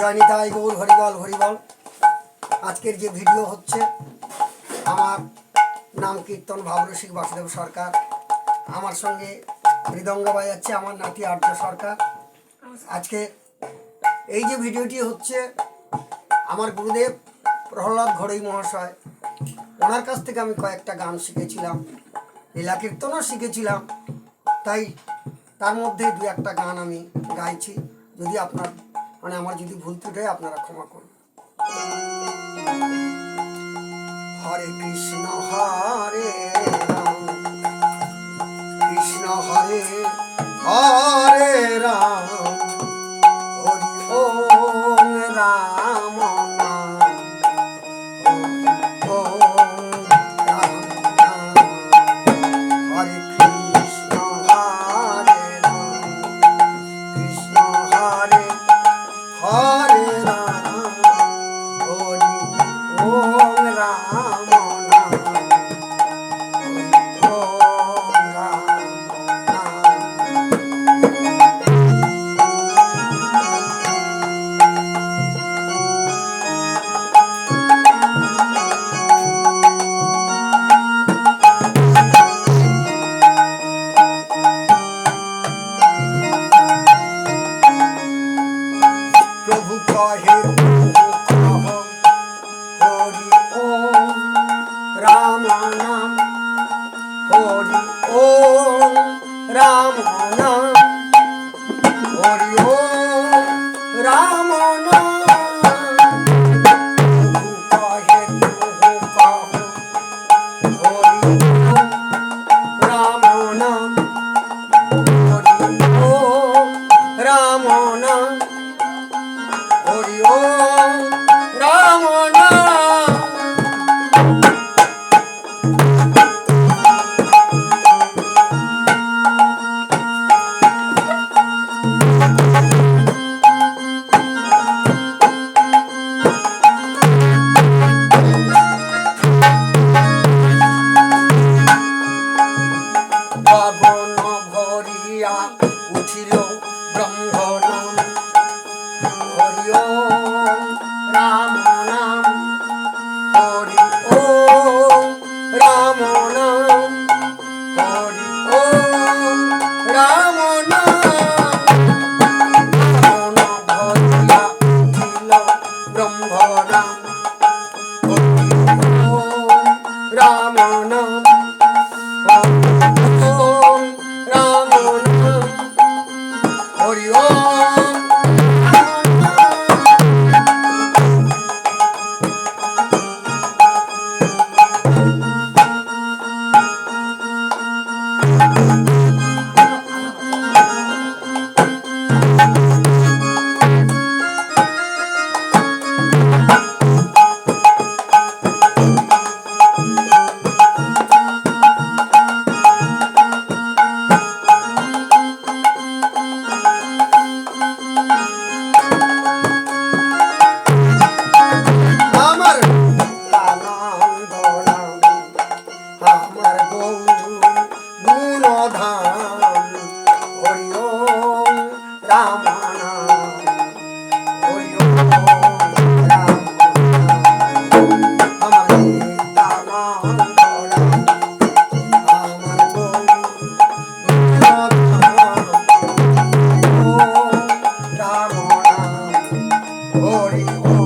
জয়নিতাই গৌর হরিবল হরিবল। আজকের যে ভিডিও হচ্ছে, আমার নাম কীর্তন ভাবরসিক বাসুদেব সরকার। আমার সঙ্গে মৃদঙ্গ বাজাচ্ছে আমার নাতি আর্য সরকার। আজকে এই যে ভিডিওটি হচ্ছে, আমার গুরুদেব প্রহ্লাদ ঘড়ই মহাশয়, ওনার কাছ থেকে আমি কয়েকটা গান শিখেছিলাম, লীলা কীর্তনও শিখেছিলাম। তাই তার মধ্যে দু একটা গান আমি গাইছি। যদি আপনার মানে আমার যদি ভুল ত্রুটি হয় আপনারা ক্ষমা করুন। হরে কৃষ্ণ, হরে রাম। কৃষ্ণ, হরে হরে 아. রাম নাম রাম নাম হরি ওম ওম রাম নাম হরি ওম